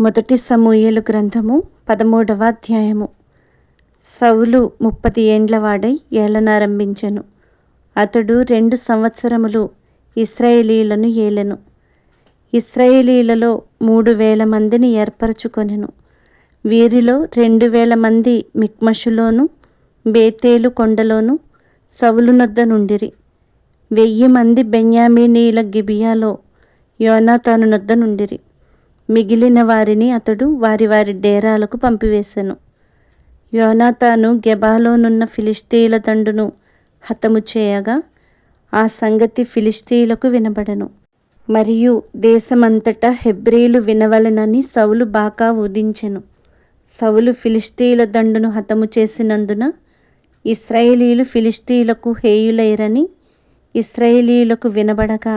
మొదటి సమూయేలు గ్రంథము పదమూడవ అధ్యాయము. సౌలు ముప్పది ఏండ్లవాడై ఏలనారంభించెను. అతడు రెండు సంవత్సరములు ఇస్రాయేలీలను ఏలెను. ఇస్రాయేలీలలో మూడు వేల మందిని ఏర్పరచుకొనెను. వీరిలో రెండు వేల మంది మిక్మషులోను బేతేలు కొండలోను సౌలు నుండిరి. వెయ్యి మంది బెన్యామీనీల గిబియాలో యోనాతాను నొద్ద నుండిరి. మిగిలిన వారిని అతడు వారి వారి డేరాలకు పంపివేశెను యోనాతాను గెబాలోనున్న ఫిలిస్తీల దండును హతము చేయగా ఆ సంగతి ఫిలిస్తీలకు వినబడను. మరియు దేశమంతటా హెబ్రీలు వినవలెనని సౌలు బాకా ఊదించెను. సౌలు ఫిలిస్తీల దండును హతము చేసినందున ఇస్రాయేలీలు ఫిలిస్తీలకు హేయులైరని ఇస్రాయేలీలకు వినబడగా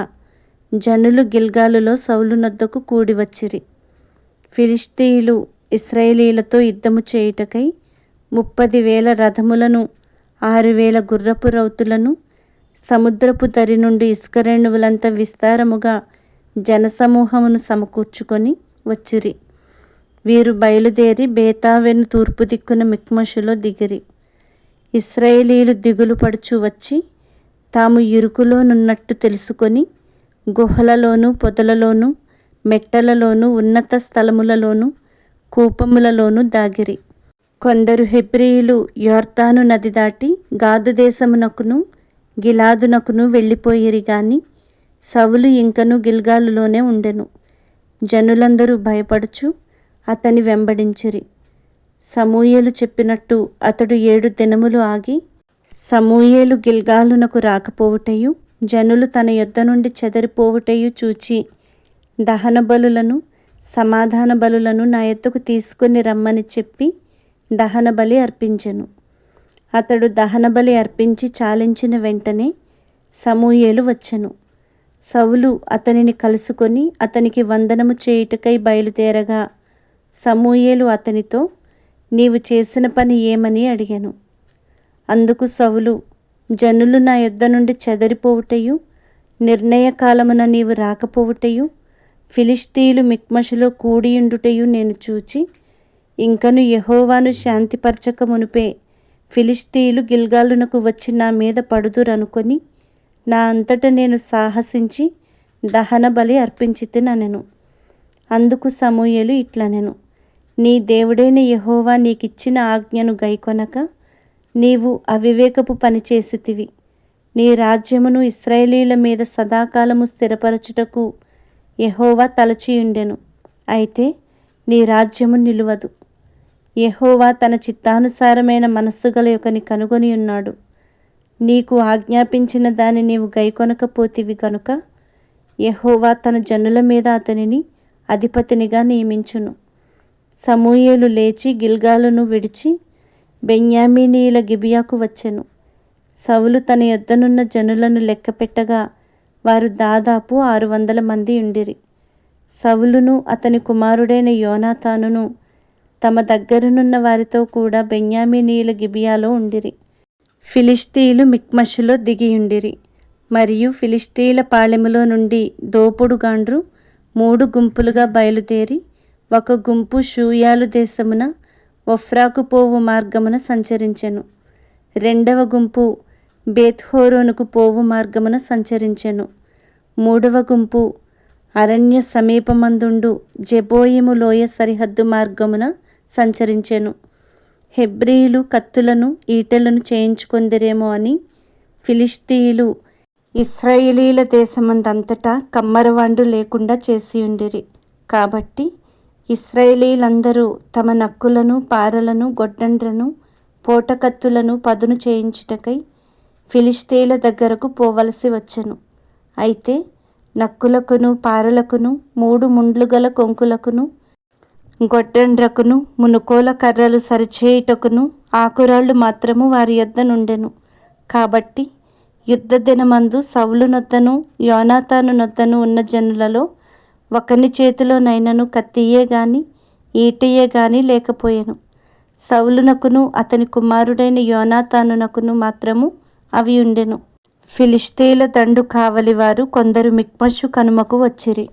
జనులు గిల్గాలులో సౌలు నొద్దకు కూడి వచ్చిరి ఫిలిస్తీయులు ఇస్రాయేలీలతో యుద్ధము చేయుటకై ముప్పది వేల రథములను ఆరు వేల గుర్రపు రౌతులను సముద్రపు దరి నుండి ఇసుకరేణువులంత విస్తారముగా జనసమూహమును సమకూర్చుకొని వచ్చిరి. వీరు బయలుదేరి బేతావెను తూర్పు దిక్కున మిక్మషులో దిగిరి. ఇస్రాయేలీలు దిగులు పడుచు వచ్చి తాము ఇరుకులోనున్నట్టు తెలుసుకొని గుహలలోను పొదలలోను మెట్టలలోను ఉన్నత స్థలములలోను కూపములలోను దాగిరి. కొందరు హెబ్రియులు యోర్తాను నది దాటి గాదు దేశమునకును గిలాదునకును వెళ్ళిపోయిరి గాని సవులు ఇంకను గిల్గాలులోనే ఉండెను. జనులందరూ భయపడుచు అతని వెంబడించిరి. సమూయేలు చెప్పినట్టు అతడు ఏడు దినములు ఆగి సమూయేలు గిల్గాలునకు రాకపోవుటయు జనులు తన యొద్ద నుండి చెదరిపోవుటయు చూచి దహన బలులను సమాధాన బలులను నా ఎత్తుకు తీసుకుని రమ్మని చెప్పి దహన బలి అర్పించెను. అతడు దహన బలి అర్పించి చాలించిన వెంటనే సమూయేలు వచ్చెను. సవులు అతనిని కలుసుకొని అతనికి వందనము చేయుటకై బయలుదేరగా సమూయేలు అతనితో నీవు చేసిన పని ఏమని అడిగాను. అందుకు సవులు జనులు నా యొద్ద నుండి చెదరిపోవుటయు నిర్ణయ కాలమున నీవు రాకపోవుటయు ఫిలిస్తీయులు మిక్మషులో కూడియుండుటయు నేను చూచి ఇంకను యహోవాను శాంతిపరచక మునిపే ఫిలిస్తీయులు గిల్గాలునకు వచ్చి నా మీద పడుదురనుకొని నా అంతట నేను సాహసించి దహన బలి అర్పించితినెను అందుకు సమూయలు ఇట్లనెను నీ దేవుడైన యహోవా నీకిచ్చిన ఆజ్ఞను గైకొనక నీవు అవివేకపు పనిచేసితివి నీ రాజ్యమును ఇస్రాయేలీల మీద సదాకాలము స్థిరపరచుటకు యహోవా తలచియుండెను. అయితే నీ రాజ్యము నిలువదు. యహోవా తన చిత్తానుసారమైన మనస్సు గల యొక్కని కనుగొని ఉన్నాడు. నీకు ఆజ్ఞాపించిన దాన్ని నీవు గైకొనకపోతివి కనుక యహోవా తన జనుల మీద అతనిని అధిపతినిగా నియమించును. సమూయేలు లేచి గిల్గాలను విడిచి బెన్యామీనీల గిబియాకు వచ్చెను. సౌలు తన యొద్దనున్న జనులను లెక్కపెట్టగా వారు దాదాపు ఆరు వందల మంది ఉండిరి. సవులును అతని కుమారుడైన యోనాతానును తమ దగ్గరనున్న వారితో కూడా బెన్యామీనీల గిబియాలో ఉండిరి. ఫిలిస్తీలు మిక్మషులో దిగియుండిరి మరియు ఫిలిస్తీల పాళెములో నుండి దోపుడుగాండ్రు మూడు గుంపులుగా బయలుదేరి ఒక గుంపు షూయాలు దేశమున ఒఫ్రాకు పోవు మార్గమున సంచరించెను. రెండవ గుంపు బేత్హోరోనుకు పోవు మార్గమున సంచరించెను. మూడవ గుంపు అరణ్య సమీపమందుండు జెబోయిము లోయ సరిహద్దు మార్గమున సంచరించెను. హెబ్రియులు కత్తులను ఈటెలను చేయించుకొందిరేమో అని ఫిలిస్తీయులు ఇస్రాయేలీల దేశమందంతటా కమ్మరవాండు లేకుండా చేసియుండిరి. కాబట్టి ఇస్రాయేలీలందరూ తమ నక్కులను పారలను గొడ్డండ్రను పోటకత్తులను పదును చేయించుటకై ఫిలిస్తీన్ల దగ్గరకు పోవలసి వచ్చెను. అయితే నక్కులకును పారలకును మూడు ముండ్లు గల కొంకులకును గొడ్డండ్రకును మునుకోల కర్రలు సరిచేయుటకును ఆకురాళ్ళు మాత్రము వారి యొద్ద నుండెను. కాబట్టి యుద్ధ దినమందు సౌలు నొద్దను యోనాతాను నొద్దను ఉన్న జనులలో ఒకని చేతిలోనైనను కత్తియే గాని ఈటయే గాని లేకపోయెను. సౌలునకును అతని కుమారుడైన యోనాతానునకును మాత్రము అవి ఉండెను ఫిలిస్తీన్ల దండు కావలివారు కొందరు మిక్మషు కనుమకు వచ్చిరి.